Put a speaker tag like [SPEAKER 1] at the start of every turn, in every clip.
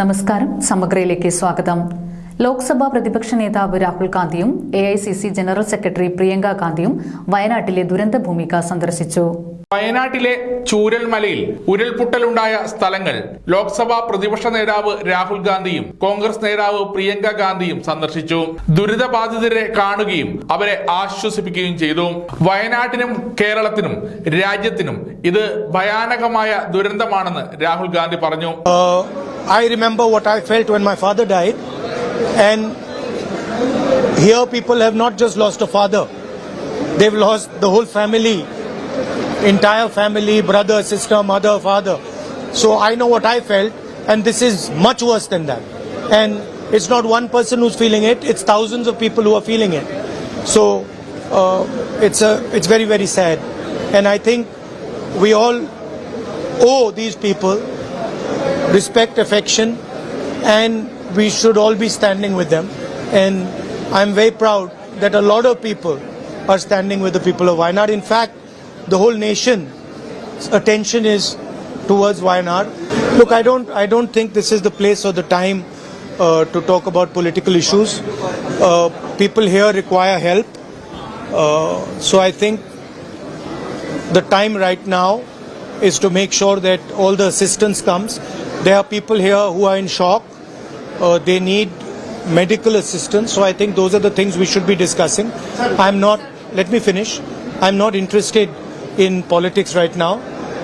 [SPEAKER 1] നമസ്കാരം. സമഗ്രയിലേക്ക് സ്വാഗതം. ലോക്സഭാ പ്രതിപക്ഷ നേതാവ് രാഹുൽ ഗാന്ധിയും A I C C general secretary Priyanka ഗാന്ധിയും വയനാട്ടിലെ ദുരന്ത ഭൂമിക സന്ദർശിച്ചു.
[SPEAKER 2] വയനാട്ടിലെ ചൂരൽമലയിൽ ഉരുൾപൊട്ടലുണ്ടായ സ്ഥലങ്ങൾ ലോക്സഭാ പ്രതിപക്ഷ നേതാവ് രാഹുൽ ഗാന്ധിയും കോൺഗ്രസ് നേതാവ് പ്രിയങ്ക ഗാന്ധിയും സന്ദർശിച്ചു. ദുരിതബാധിതരെ കാണുകയും അവരെ ആശ്വസിപ്പിക്കുകയും ചെയ്തു. വയനാട്ടിനും കേരളത്തിനും രാജ്യത്തിനും ഇത് ഭയാനകമായ ദുരന്തമാണെന്ന് രാഹുൽ ഗാന്ധി പറഞ്ഞു.
[SPEAKER 3] I remember what I felt when my father died, and here people have not just lost a father, they've lost the whole family, entire family, brother, sister, mother, father. So I know what I felt, and this is much worse than that. And it's not one person who's feeling it; it's thousands of people who are feeling it. So uh, it's a, it's very very sad, and I think we all owe these people respect, affection, and we should all be standing with them. And I'm very proud that a lot of people are standing with the people of Wayanad. In fact, the whole nation's attention is towards Wayanad. Look, I don't, I don't think this is the place or the time uh, to talk about political issues. Uh, people here require help. Uh, so I think the time right now is to make sure that all the assistance comes. There are people here who are in shock. Uh, they need medical assistance. So I think those are the things we should be discussing. I'm not, let me finish. I'm not interested in politics right now.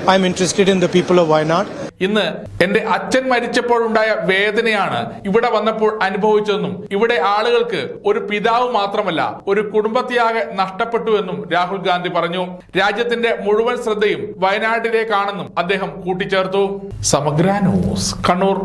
[SPEAKER 3] I'm interested in the people of Wayanad.
[SPEAKER 2] ഇന്ന് എന്റെ അച്ഛൻ മരിച്ചപ്പോഴുണ്ടായ വേദനയാണ് ഇവിടെ വന്നപ്പോൾ അനുഭവിച്ചതെന്നും ഇവിടെ ആളുകൾക്ക് ഒരു പിതാവ് മാത്രമല്ല ഒരു കുടുംബത്തെയാകെ നഷ്ടപ്പെട്ടു എന്നും രാഹുൽ ഗാന്ധി പറഞ്ഞു. രാജ്യത്തിന്റെ മുഴുവൻ ശ്രദ്ധയും വയനാട്ടിലേക്കാണെന്നും അദ്ദേഹം കൂട്ടിച്ചേർത്തു. സമഗ്ര ന്യൂസ് കണ്ണൂർ.